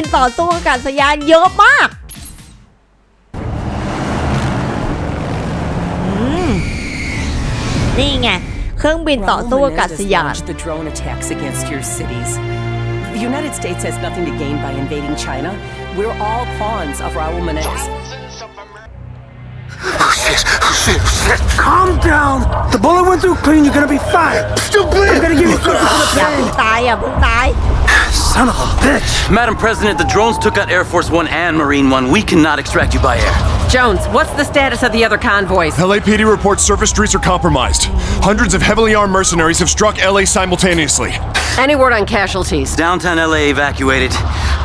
บินต่อสู้อากาศยานเยอะมากอืมนี่ไงเครื่องบินต่อสู้อากาศยาน launched the drone attacks against your cities. The United States has nothing to gain by invading China. We're all pawns of Raul Menendez. Calm down. The bullet went through clean. You're gonna be fine. Still bleeding. I'm gonna give you something for the อย่า pain. เพิ่งตายอย่าเพิ่งตาย Son of a bitch! Madam President, the drones took out Air Force One and Marine One. We cannot extract you by air. Jones, what's the status of the other convoys? LAPD reports surface streets are compromised. Hundreds of heavily armed mercenaries have struck LA simultaneously. Any word on casualties? Downtown LA evacuated.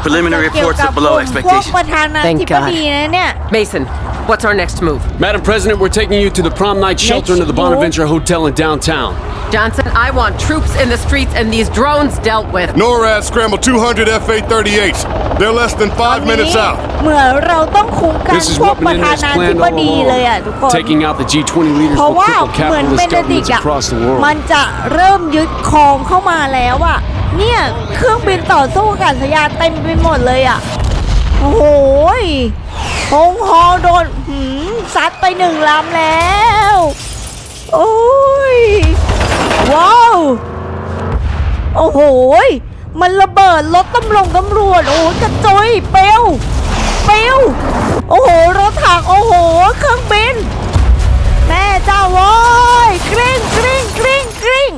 Preliminary reports are below expectations. Thank God. Mason, what's our next move? Madam President, we're taking you to the prom night shelter into the Next move. Bonaventure Hotel in downtown. Johnson, I want troops in the streets and these drones dealt with. NORAD scrambled 200 F-838s. They're less than ตอน five นี้ minutes out. เหมือนเราต้องคุ้มกัน This is พวก what ประธา Menendez นาธิ planned บ all ดีเลยอ่ะทุกคน along. Taking out the G20 leaders เพราะ will ว่า cripple เหมือน capitalist เบนเดดิก governments อะ across the world. มันจะเริ่มยึดครองเข้ามาแล้วอะเนี่ยเครื่องบินต่อสู้อากาศยานเต็มไปหมดเลยอะโ อ้โหยฮงฮอโดนหืมซัดไปหนึ่งลำแล้ว โอ้ย ว้าว โอ้โห มันระเบิดรถตำรวจตำรวจ โอ้กระจอยเปลวเปลวโอ้โห รถถัง โอ้โห เครื่องบิน แม่เจ้าโว้ยกริ้งกริ้งกริ้งกริ้ง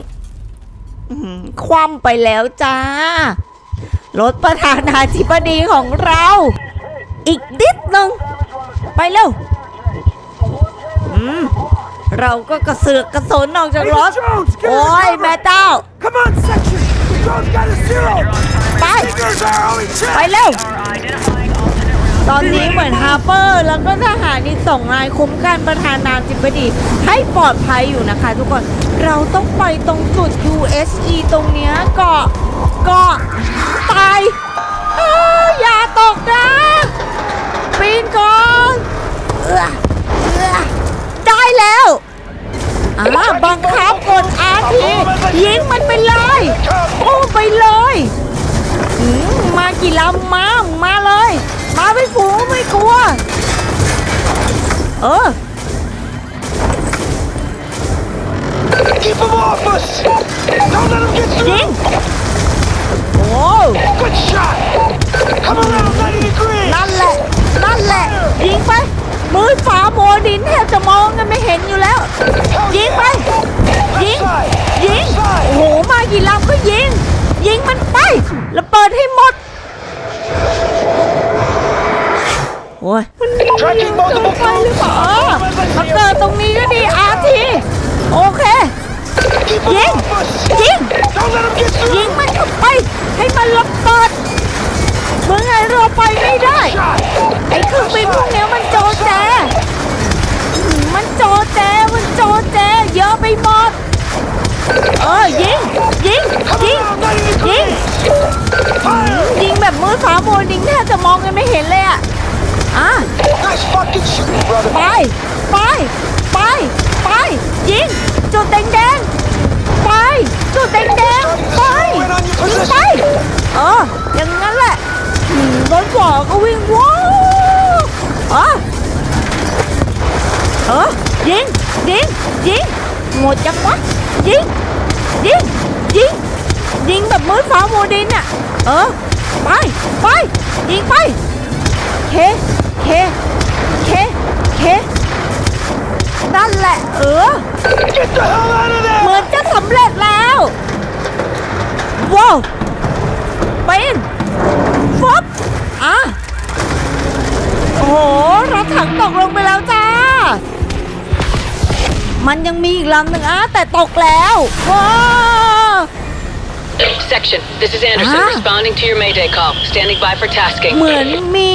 คว่ำไปแล้วจ้า รถประธานาธิบดีของเรา อีกนิดหนึ่งไปเร็วอืมเราก็กระเสือกกระสนออกจากรถ โอ้ยแม่เจ้า Come on, section. The drone's got a zero. ไป Fingers are our only ไป chance. เร็ว ตอนนี้เหมือนฮาร์เปอร์แล้วก็ทหารอีกสองนายคุ้มกันประธานาธิบดีให้ปลอดภัยอยู่นะคะทุกคน เราต้องไปตรงจุด USE ตรงเนี้ยเกาะเกาะตายอ้ยอย่าตกนะปีนก่อนเออเออได้แล้วอ่าบังคับกดอาทียิงมันไปเลยโอ้ไปเลยอืมมากี่ลำมามาเลย มาไม่ฝูงไม่กลัว เออ Keep them off us. Don't let them get ยิ through. งโอ้ Good shot. Come around 90 degrees. นั่นแหละ นั่นแหละ ยิงไป มือฝาโมวดินแทบจะมองกันไม่เห็นอยู่แล้ว ยิงไป ยิง ยิง โอ้โห มากี่ลำก็ยิง ยิงมันไปแล้วเปิดให้หมด โอ้ย Tracking multiple ไปหรือเปล่าเออมาเกิดตรงนี้ก็ดีอาที โอเค Keep them ยิง off us. ยิง Don't let them get ยิง through. มันเข้าไป ให้มันระเบิดเมื่อไงเราไปไม่ได้ Shot. ไอ้เครื่องบินพวกเนี้ยมันโจแจอืมมันโจแจ มันโจแจ เยอะไปหมด เออ ยิง ยิง ยิง ยิงอืมยิงแบบมือฝาโมวดิงแทบจะมองกันไม่เห็นเลยอะอะ Nice fucking shooting, brother. ไป ไป ไป ไป ยิง จุดแดงๆไป จุดแดงๆไปยิงไป เออ อย่างนั้นแหละหืมรถขวาก็วิ่งว้าวเออเออยิง ยิง ยิง หมดจังวะยิง ยิง ยิง ยิงแบบมือฟ้าโมดินอะ เออ ไป ไป ยิงไป เค เคเค เค นั่นแหละ เออ เหมือนจะสำเร็จแล้วว้าวเป็นฟบอะโอ้โหรถถังตกลงไปแล้วจ้า มันยังมีอีกลำหนึ่งอะแต่ตกแล้วว้าว Section, this is Anderson Ah. responding to your Mayday call. Standing by for tasking. เหมือนมี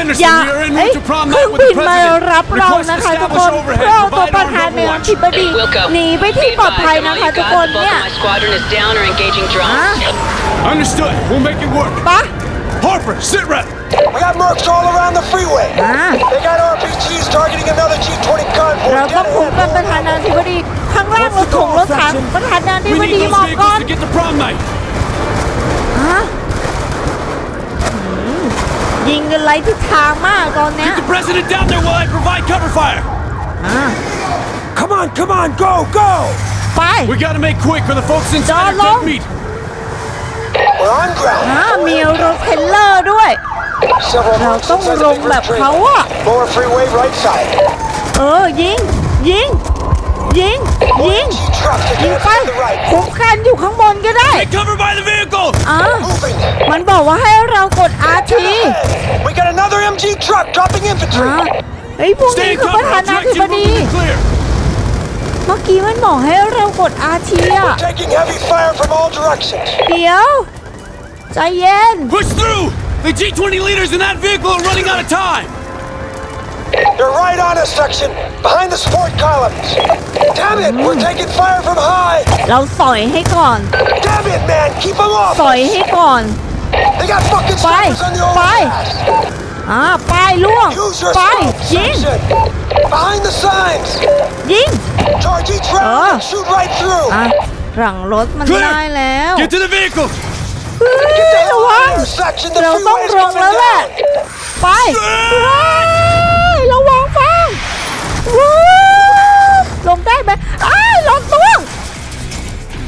Anderson, ยา we are en เอ้ย route to prom เครื่ night อง with บิ the นมา president. รับเรา Request นะคะทุก establish คน overhead. เพื่อเอาตัว Provide ประธาน armed ใน overwatch. ธิบดี Wilco, หนีไป be ที่ปลอด advised, ภัย and นะ all คะ you've ทุก got, คน the bulk เนี่ย of my squadron is down or engaging drones. อ่ะ Understood. We'll make it work. ปะ Harper, sit rep. We got mercs all around the freeway. อ่ะ They got RPGs targeting another G20 convoy. เราต้อง Get คุม ahead, กันประธานาธิบดี ข้างล่างรถถงรถถังประธานาธิ We บ need ดี those หมอบก่อน vehicles to get to prom night. ฮะ ยิงกันไรทิศทางมากตอนเนี้ย Get the president down there while I provide cover fire. อ่า Come on, come on, go, go! ไป We gotta make quick or the folks inside John are Long. dead meat. We're on ground. อ่ามีรถเทรลเลอร์ด้วย Several เรา folks ต้อง inside ล the ง big แบบ red เขา train. อะ Lower freeway, right side. เออ ยิง ยิง ยิง ยิง Truck to ยิง get ไป to the right. คุ้มกันอยู่ข้างบนก็ได้ Take cover by the vehicle. อ่า Moving. มันบอกว่าให้เรากด RT Hey, we got another MG truck dropping อ่า infantry. เฮ้ยพวก Stay นี้ in คือประ cover. ธา I'll นา direct ธิ you บ to ดี move to the clear. เมื่อกี้มันบอกให้เรากด RT อ่ะ Taking heavy fire from all directions. เดี๋ยว ใจเย็น Push through. The G20 leaders in that vehicle are running out of time. They're right on us, section. Behind the support columns. Damn it, we're taking fire from high. เราสอยให้ก่อน Damn it, man, keep them off. สอยให้ก่อน They got fucking Bye. snipers on the Bye. overpass. อ่าป้ายล่วง Use your ไป scope, ยิง section. Behind the signs. ยิง Charge each Ah. round and shoot right through. อ่ะหลังรถมัน Clear. ได้แล้ว Get to the vehicle. เฮ้ย Get the ระ hell วัง out of here, section. The เราต้อง freeway is ลง coming แล้วแหละ down. ไปเฮ้ยระวังฟัง ว้าวลงได้ไหมอ้ายรถล่วง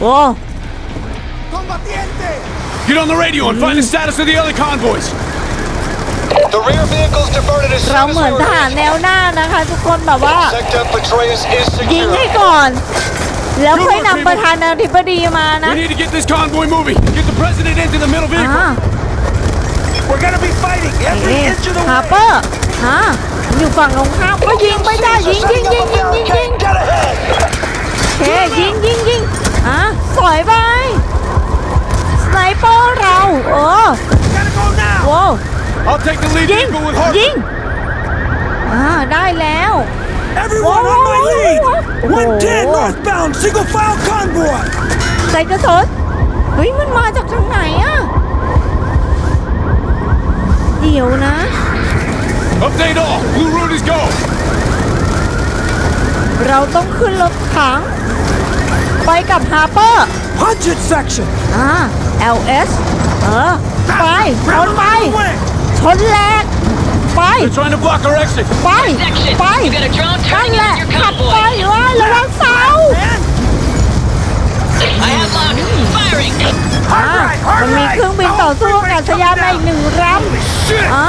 โอ้ Get on the radio and find the status of the other convoys. The rear vehicle's diverted as เรา soon as เหมือน we ทหาร release. แนวหน้านะคะ ทุกคนแบบว่า Sector Petraeus is ยิง secure. ให้ก่อน แล้วค่อยนำประธานาธิบดีมานะ We need to get this convoy moving. Get the president into the middle อ่า vehicle. We're gonna be fighting เอ๊ every inch of the ฮา way. เปอร์ฮะ อยู่ฝั่งตรงข้ามก็ยิงไปได้ยิงยิงยิงยิงยิงยิง Get ahead. โอเคยิงยิงยิงอะสอยไปสไนเปอร์เราเออ Gotta go now. โว้ I'll take the lead ยิง vehicle with ยิง Harper. อ่าได้แล้ว Everyone Whoa, on my whoa, lead. whoa, whoa. 110 northbound, single file convoy. ใส่กระสุนเฮ้ยมันมาจากทางไหนอะเดี๋ยวนะ Update all. Blue route is go. เราต้องขึ้นรถถัง ไปกับฮาร์เปอร์ Punch it section. อ่า LS เออ ไปชนไป ชนแรก ไป They're trying to block our exit. ไป Section. ไป You got a drone นั่น turning แหละ on your ขับ convoy. ไปว่าระวังเสา I have lock. Firing. อ่ามันมีเครื่องบินต่อสู้อากาศยานในหนึ่งลำอ่า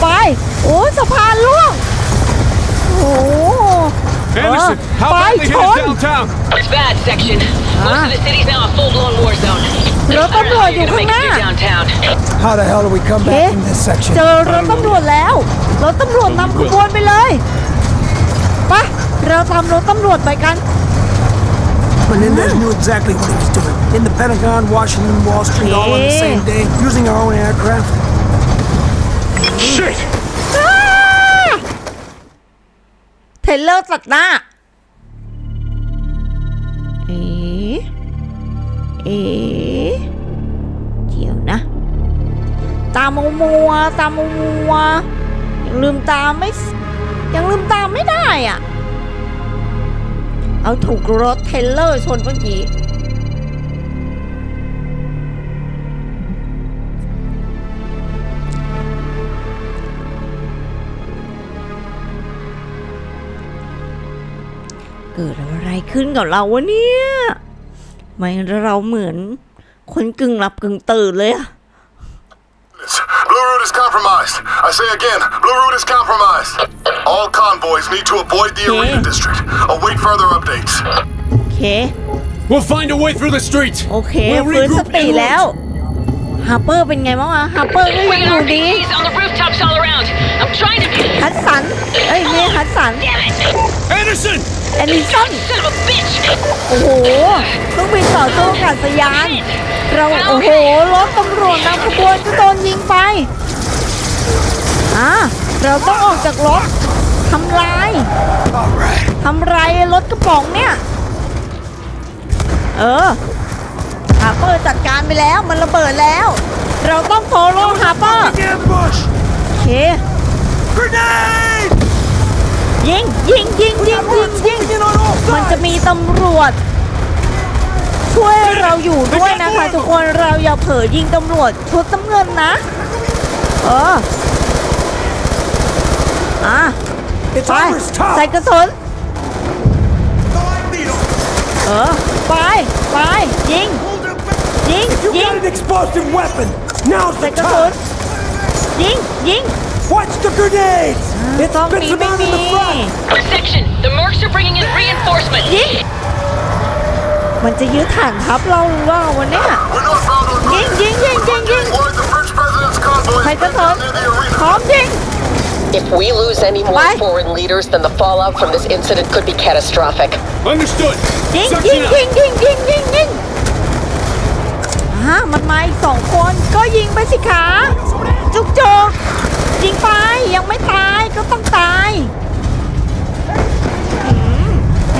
ไป โอ้สะพานล่วง โอ้โห Anderson, how Uh, badly hit John. is downtown? It's bad, section. Most Ah. of the city's now a full-blown war zone. I Rốt don't know how rồi, you're gonna dùng make it không through nè. downtown. How the hell do we come เอ๊ะ back from this section? เจอรถตำรวจแล้ว รถตำรวจนำขบวนไปเลยไปเราตามรถตำรวจไปกัน Menendez knew exactly what he was doing. In the Pentagon, Washington, Wall Street, all on the Yeah. same day, using our own aircraft. Shit! เทรลเลอร์ตัดหน้า เอ๋เอ๋เดี๋ยวนะ ตามัวมัวตามัวมัวยังลืมตาไม่ ยังลืมตาไม่ได้อะ เอาถูกรถเทรลเลอร์ชนเมื่อกี้ เกิดอะไรขึ้นกับเราวะเนี่ยทำไม่เราเหมือน คนกึ่งหลับกึ่งตื่นเลยอะ Blue route is compromised. I say again, Blue route is compromised. All convoys need to avoid the Okay. arena district. Await further updates. โอเค We'll find a way through the streets. โอเค We'll ฟื้นส regroup ติ en route. แล้ว ฮาร์เปอร์เป็นไงบ้างอะฮาร์เปอร์ก็ We ยังอ got ยู่ดี RPGs on the rooftops all around. I'm trying to... ฮัตสันเอ้ยไม่ฮัตสัน Damn it! Anderson! แอนนิสัน Son of a bitch! โอ้โหเครื่องบินต่อสู้อากาศยาน เราโอ้โหรถตำรวจนำขบวนก็โดนยิงไปอ่าเราต้องออกจากรถทำลายทำลายรถกระป๋องเนี่ย เออฮาร์ เปอร์จัดการไปแล้ว มันระเบิดแล้ว เราต้องโฟโล่ฮาร์เปอร์ Ambush! โอเค Grenade! ยิงยิงยิงยิงยิงยิง In on all มันจะ sides! มีตำรวจ ช่วยเราอยู่ด้วยนะคะทุกคนเราอย่าเผลอยิงตำรวจชุดน้ำเงินนะ เอออะ It's ไป over, it's tough. ใส่กระสุนเออ ไป ไป ยิง ยิง You ยิง got an explosive weapon. Now's ใส่ the กระสุน time. ยิงยิง Watch the grenades. It ตรง spits นี้ them ไม่ out มี in the front. Section, the mercs are bringing in reinforcements. ยิงมันจะยึดฐานทัพเราหรือว่าวันเนี้ย We're northbound on Ying, ying, ying, ying, ying. Warn the French president's convoy ใส่กระสุน near the arena. พร้อมยิง If we lose any more Bye. foreign leaders, then the fallout from this incident could be catastrophic. Understood. ยิง Section ยิง out. ยิ ฮะมันมาอีกสองคนก็ยิงไปสิขาจุกจุกยิงไปยังไม่ตายก็ต้องตายม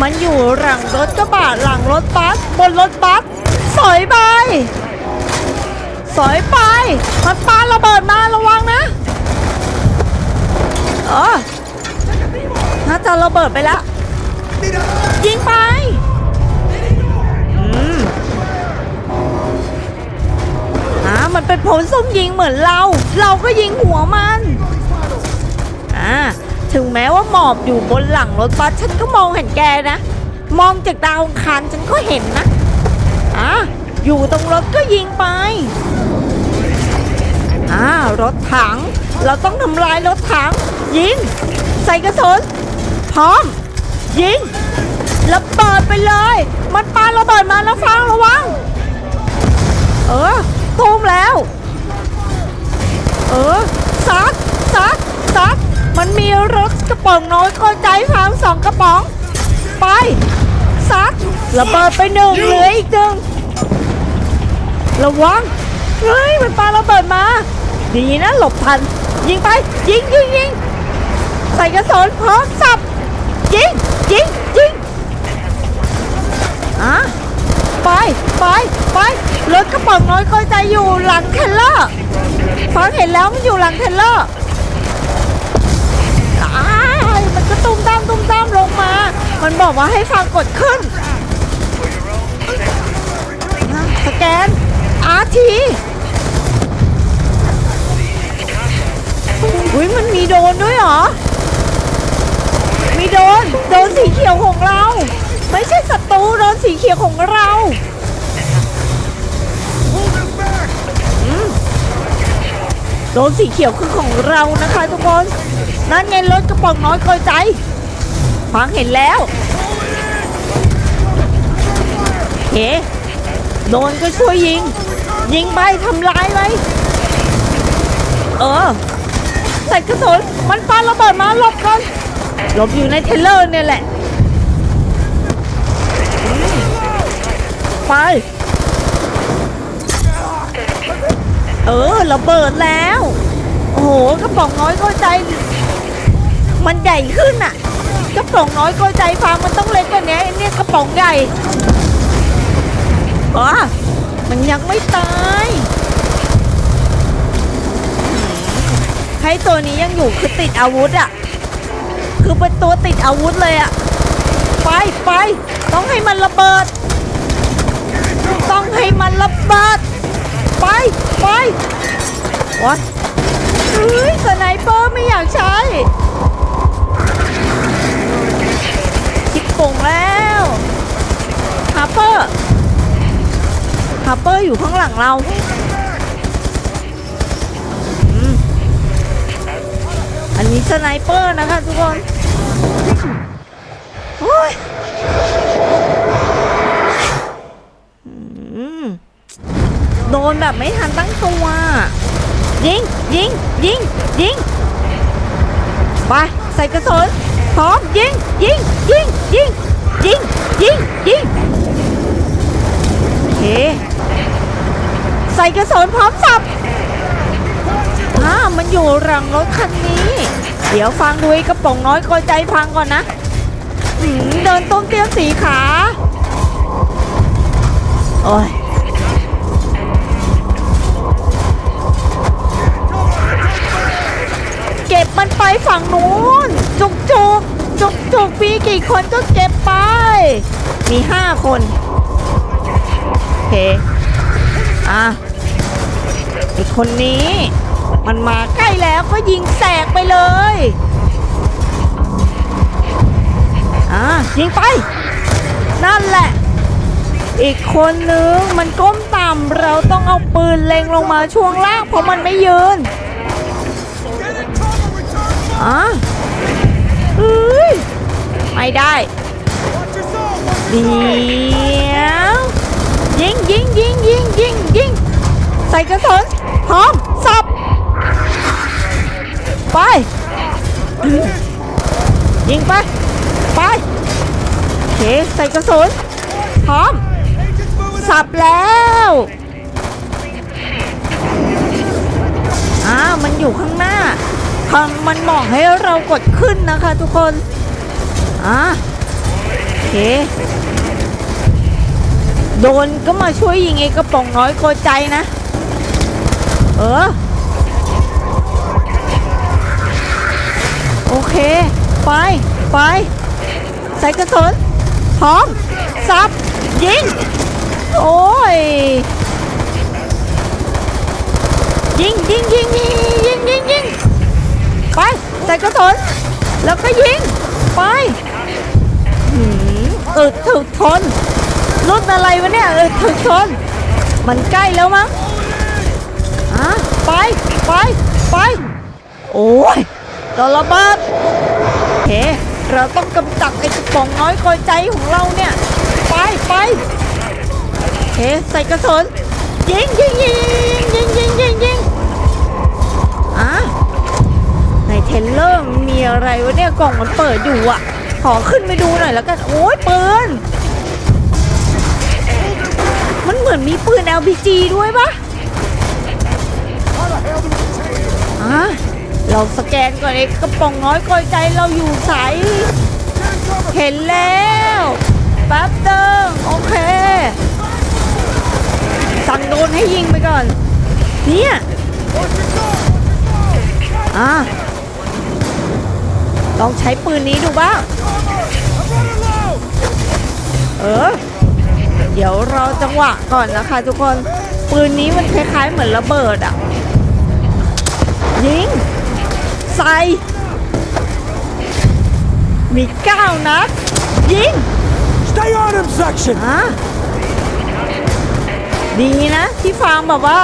มันอยู่หลังรถกระบะหลังรถบัสบนรถบัสสอยไปสอยไป มันปาระเบิดมาระวังนะเออน่าจะระเบิดไปแล้วยิงไป อ่ามันเป็นผลซุ่มยิงเหมือนเรา เราก็ยิงหัวมันอ่าถึงแม้ว่าหมอบอยู่บนหลังรถบัสฉันก็มองเห็นแกนะ มองจากดาวอังคารฉันก็เห็นนะอ่าอยู่ตรงรถก็ยิงไปอ่ารถถัง เราต้องทำลายรถถัง ยิง ใส่กระสุนพร้อม ยิงระเบิดไปเลย มันปาระเบิดมาแล้วฟังระวัง เออ ตูมแล้ว เออซัดซัดซัดมันมีรถกระป๋องน้อยก็ใจพังสองกระป๋อง ไปซัดระเบิดไปหนึ่งเหลืออีกหนึ่งระวังเฮ้ยมันปาระเบิดมาดีนะหลบทัน ยิงไป ยิงยิงยิงใส่กระสุนพร้อมสับยิงยิงยิงอะ ไปไปไปรถกระป๋องน้อยก็ใจอยู่หลังเทเลอร์ฟังเห็นแล้วมันอยู่หลังเทเลอร์อ้มันก็ตุ้มตามตุ้มตามลงมา มันบอกว่าให้ฟังกดขึ้น สแกนอาทีอุ้ยมันมีโดนด้วยเหรอ มีโดน โดนสีเขียวของเรา ไม่ใช่ศัตรูโดนสีเขียวของเรา โดนสีเขียวคือของเรานะคะทุกคน นั่นไงรถกระป๋องน้อยคอยใจฟังเห็นแล้วเฮ้โดนก็ช่วยยิง ยิงไปทำลายไปเออ ใส่กระสุนมันปาระเบิดมาหลบก่อนหลบอยู่ในเทเลอร์เนี่ยแหละ ไป เออระเบิดแล้ว โอ้โหกระป๋องน้อยก็ใจ มันใหญ่ขึ้นอะกระป๋องน้อยก็ใจฟางมันต้องเล็กกว่านี้ไอ้เนี่ยกระป๋องใหญ่อ๋อมันยังไม่ตายให้ตัวนี้ยังอยู่คือติดอาวุธอะ คือเป็นตัวติดอาวุธเลยอะไปไปต้องให้มันระเบิด ให้มันระเบิดไปไปวะเฮ้ยสไนเปอร์ไม่อยากใช้ คิดโป่งแล้วฮาร์เปอร์ฮาร์เปอร์อยู่ข้างหลังเราอันนี้สไนเปอร์นะคะทุกคน โอ้ยอืมโดน แบบไม่ทันตั้งตัวยิงยิงยิงยิงไปใส่กระสุนพร้อมยิงยิงยิงยิงยิงยิงยิงโอเคใส่กระสุนพร้อมสับอ่ามันอยู่หลังรถคันนี้ เดี๋ยวฟังดูไอกระป๋องน้อยกอยใจพังก่อนนะเดินต้มเตี้ยมสีขา โอ้ย ก็บมันไปฝั่งนู้น จุกจุกจุกจุกมีกี่คนก็เก็บไป มีห้าคนโอเคอะอีกคนนี้ มันมาใกล้แล้วก็ยิงแสกไปเลยอะยิงไป นั่นแหละ อีกคนนึงมันก้มต่ำเราต้องเอาปืนเล็งลงมาช่วงล่างเพราะมันไม่ยืน เฮ้ยไม่ได้ เดี๋ยวยิงยิงยิงยิงยิงยิงใส่กระสุนพร้อมสับไป ยิงไป ไปโอเคใส่กระสุนพร้อม สับแล้วอ่ามันอยู่ข้างหน้า ทางมันบอกให้เรากดขึ้นนะคะทุกคนอ่าโอเคโดนก็มาช่วยยิงไอ้กระป๋องน้อยโกใจนะ เออ โอเค ไป ไป ใส่กระสุนพร้อมสับ ยิง โอ้ย ยิงยิงยิงยิงยิงยิงยิง ไปใส่กระสุนแล้วก็ยิง ไปอึดถึกทนรุ่นอะไรวะเนี่ยอึดถึกทน มันใกล้แล้วมั้งอะไปไปไป โอ้ยโดนระเบิดโอเคเราต้องกำจัดไอ้กระป๋องน้อยคอยใจของเราเนี่ย ไปไปโอเคใส่กระสุนยิงยิงยิงยิงยิงยิงยิงอะ เทรลเลอร์มันมีอะไรวะเนี่ยกล่องมันเปิดอยู่อะ ขอขึ้นไปดูหน่อยแล้วกัน โอ้ยปืน มันเหมือนมีปืน LPG ด้วยปะอะเราสแกนก่อนเอกกระป๋องน้อยกอยใจเราอยู่ใส เห็นแล้วแป๊บเดิมโอเค สั่งโดนให้ยิงไปก่อน เนี่ย อะ ลองใช้ปืนนี้ดูบ้าง เออ เดี๋ยวเราจังหวะก่อนนะคะทุกคน ปืนนี้มันคล้ายๆเหมือนระเบิดอะ ยิง ใส่ มีเก้านัด ยิง Stay on him, section! อะดีนะที่ฟางแบบว่า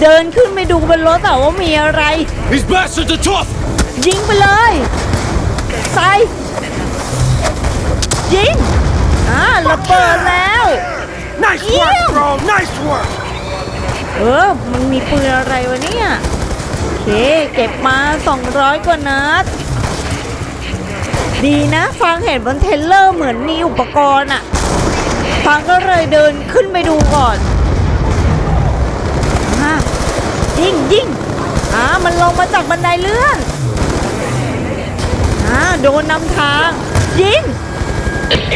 เดินขึ้นไปดูบนรถแต่ว่ามีอะไร These bastards are tough! ยิงไปเลย ใส่ยิงอ่าระเบิดแล้ว Nice Yeah. work, bro! Nice work! เออมันมีปืนอะไรวะเนี่ย โอเค เก็บมา 200 กว่านัด ดีนะ ฟังเห็นบนเทรลเลอร์เหมือนมีอุปกรณ์อะฟังก็เลยเดินขึ้นไปดูก่อนอะยิงยิงอ่ามันลงมาจากบันไดเลื่อนอ่าโดนนำทาง ยิง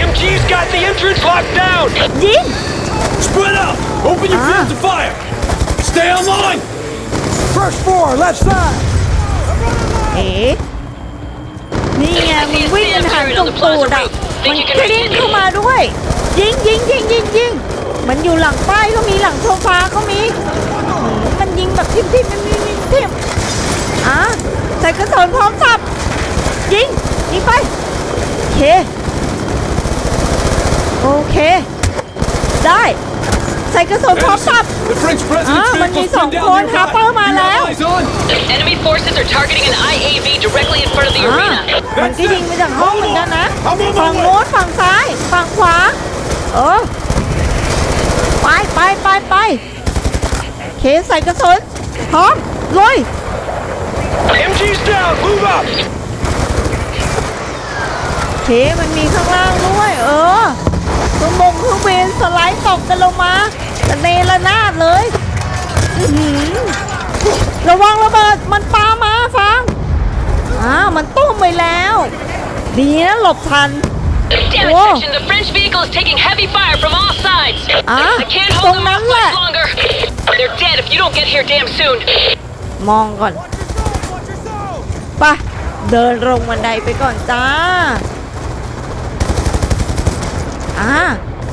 MG's got the entrance locked down! ยิง Spread out! Open your Ah. fields of fire! Stay online! First four, left side! เอ๋นี่ไงมันวิ่งกันหางตรงตูดอะมันกลิ้งเข้ามาด้วย ยิงยิงยิงยิงยิงมันอยู่หลังป้ายก็มีหลังโซฟาก็มีหืมมันยิงแบบทิมทิมทิมทิมทิมทิมอะใส่กระสุนพร้อมสับยิง ยิงไป โอเค โอเค ได้ ใส่กระสุนพร้อมสับ The French president's Ah, man, vehicle's may isang pinned down phone nearby. hopper Do you have malaw. eyes on? Enemy forces are targeting an IAV directly in front of the อ่า arena. มันก็ยิงมาจากห้องเหมือนกันนะฝั่งโน้นฝั่งซ้าย ฝั่งขวา เออ ไปไปไปไปเคใส่กระสุนพร้อมลุย MG's down! Move up! เคมันมีข้างล่างด้วย เออเครื่องบงเครื่องบินสไลด์ตกกันลงมาระเนระนาดเลยอื้อหือระวังระเบิดมันปามาฟังอ่ามันตุ้มไปแล้ว ดีนะหลบทัน Damn it, Whoa. section! The French vehicle is taking heavy fire from all sides. Ah, I can't hold them off tong much nalla. longer. They're dead if you don't get here damn soon. มองก่อนไปะเดินลงบันไดไปก่อนจ้า อ่า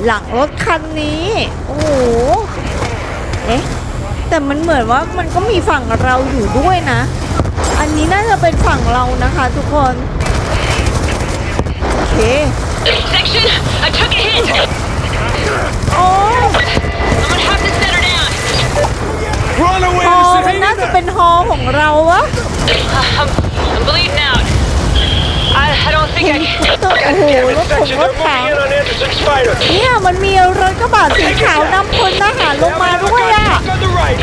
หลังรถคันนี้ โอ้โห เอ๊ะ แต่มันเหมือนว่ามันก็มีฝั่งเราอยู่ด้วยนะ อันนี้น่าจะเป็นฝั่งเรานะคะทุกคน โอเค Section, I took a hit. โอ้ I'm gonna have to set her down. Run away, ฮอ Anderson! มัน Hang น่า in จะ there! เป็นฮอของเราวะ I'm, I'm bleeding out. I, I don't think I can. โอ้โห Damn ร it, ถผม section. ร They're ถถัง moving in on Anderson Spider. เนี่ยมันมีรถกระบะสีขาว นำพลทหารลงมาด้วยอะ Back on the right.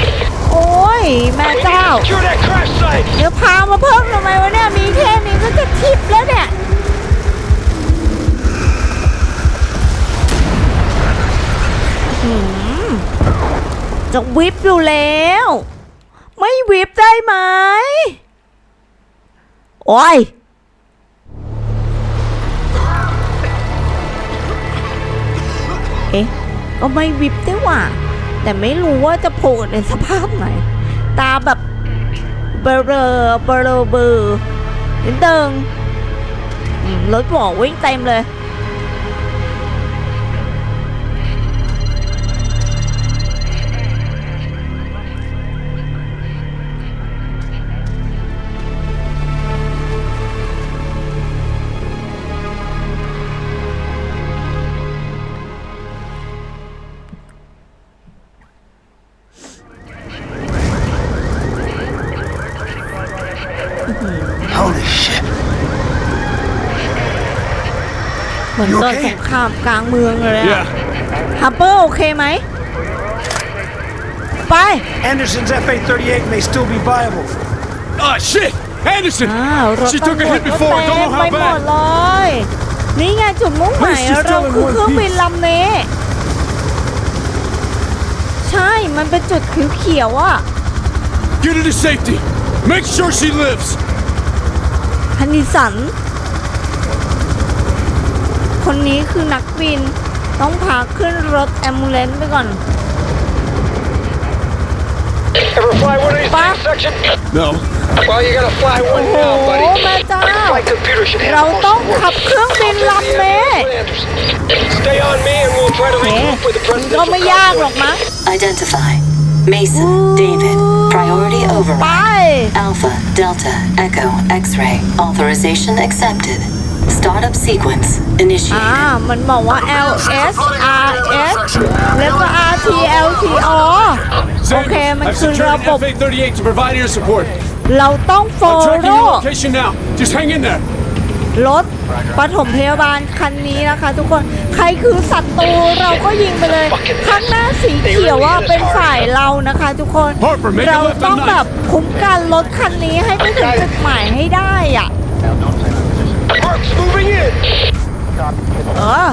โอ้ย แม่ We need เจ้า to secure that crash site. เดี๋ยวพามาเพิ่มทำไมวะเนี่ย มีแค่นี้ก็จะทิปแล้วเนี่ย หืมจะวิบอยู่แล้ว ไม่วิบได้ไหม โอ้ย ก็ไม่วิบได้ว่ะแต่ไม่รู้ว่าจะโผล่ในสภาพไหน ตาแบบเบลอเบลอเบลอนิดเดิงรถหมอวิ่งเต็มเลย มือนเกิดสงครามกลางเมืองเลยอะ Yeah. ฮับเปอร์โอเคไหม ไป Anderson's FA-38 may still be viable. Ah, shit! Anderson! อ้าวรถ She took ตำร a วจ hit ก็ before. เต็ Don't ม know ไป how หมด bad. เลย นี่ไงจุดมุ่งหมาย Please, she's เรา still in คือ one เครื่อง piece. บินลำนี้ ใช่มันเป็นจุดเขียวๆอะ Get her to safety. Make sure she lives. ฮันนิสัน คนนี้คือนักบิน ต้องพาขึ้นรถแอมบูเลนซ์ไปก่อน Ever fly one of these Pa? things, section? No. Well, you gotta fly one now, Oh, buddy. my God. Flight computer should have เรา most ต้อง of the ขับ work. เครื่องบินลำนี้ Stay on me and we'll try to เอ๊ะ regroup with the ก็ไม่ presidential ยากหรอก convoy. มั้ง Identify. Mason, David. Priority ไป override. Alpha, Delta, Echo, X-ray. Authorization accepted. Startup sequence อ่า initiated. มันบอกว่า L S R S แล้วก็ R T L T O โอเค Sanders, มัน I've คือ secured ระบบ an FA-38 to provide air support. เราต้องโฟ I'm โ tracking your location now. Just hang in there. รถปฐมพยาบาลคันนี้นะคะ ทุกคนใครคือศัตรูเราก็ยิงไปเลย ข้างหน้าสีเขียวว่าเป็นฝ่ายเรานะคะ ทุกคน Harper, make a เรา left ต้อง on แบบ nine. คุ้มกันรถคันนี้ให้ไปถึงจุดหมายให้ได้อะ Mark's moving in. เออ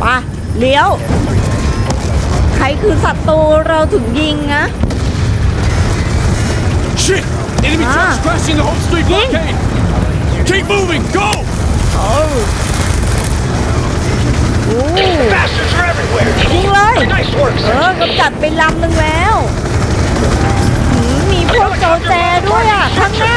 ไปะเลี้ยว ใครคือศัตรูเราถึงยิงนะ Shit! Enemy Ah. trucks crashing the Home Street Ding. blockade. Keep moving. Go! โอ้ Bastards are everywhere. ยิงเลย Nice work, เอ sir. อกำจัดไปลำหนึ่งแล้วหืมมีพวกโจแจด้วยอะ ข้างหน้า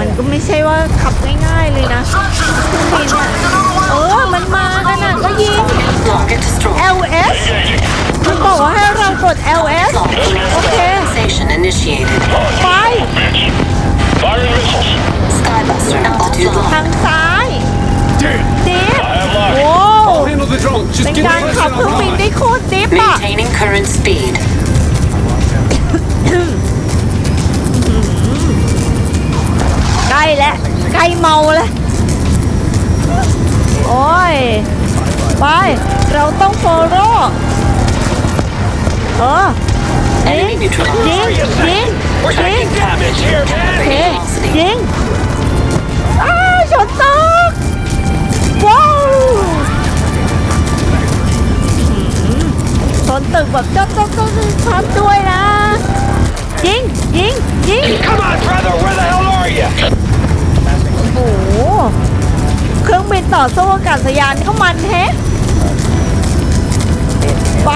มันก็ไม่ใช่ว่าขับง่ายๆเลยนะเครื่องบินอะเออ มันมากันอะก็ยิง Target destroyed. LS มันบอกว่าให้เรากด LS โอเค Authorization initiated. ไป Skybuster altitude ทาง lock. ซ้าย Damn. ดิฟโว้ I'll handle the drone. Just เป็น get การ the ขับ rest เครื่องบิน on ได้โคตรดิฟอะ Maintaining current speed. ล้แล้วใกล้เมาแล้วโอ้ย ไป เราต้องโฟโร่เออ Enemy ยิง neutralized. ยิงยิง We're ยิง taking damage here, โอ man. เคยิงอ้าวชนตึกว้าวหืมชนตึกแบบจ๊อบจ๊อบจ๊อบจ๊อบด้วยนะยิงยิงยิง ต่อสู้อากาศยานก็มันแฮะไป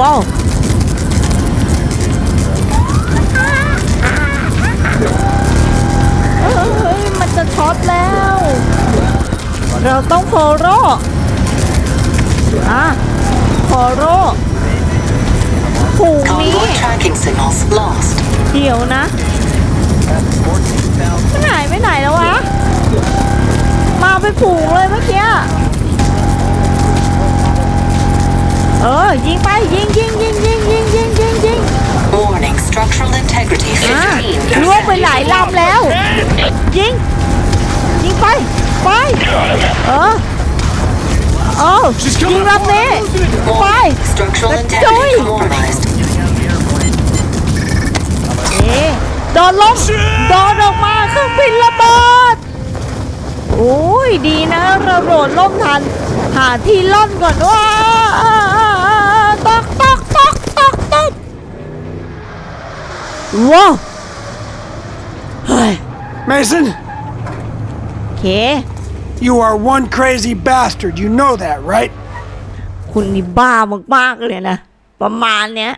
ว้าวเฮ้ยมันจะช็อตแล้ว เราต้องโฟโร่อะโฟโร่ ฝูงนี้เดี๋ยวนะ มันหายไปไหนแล้ววะ มาไปนฝูงเลยเมื่อกี้ เออ ยิงไป ยิงยิงยิงยิงยิงยิง ออยิงลำนี้ไป Warning, structural Let's integrity go. compromised. เอ๊ะโดนลบโดนออกมาเครื่องบินระเบิดโอ้ยดีนะเราโดดล่มทัน หาที่ล่อนก่อนว่าตอกตอกตอกตอกตอกว้าวเฮ้ย Mason, โอเค you are one crazy bastard. You know that, right? คุณนี่บ้ามาก ๆ เลยนะ ประมาณเนี้ย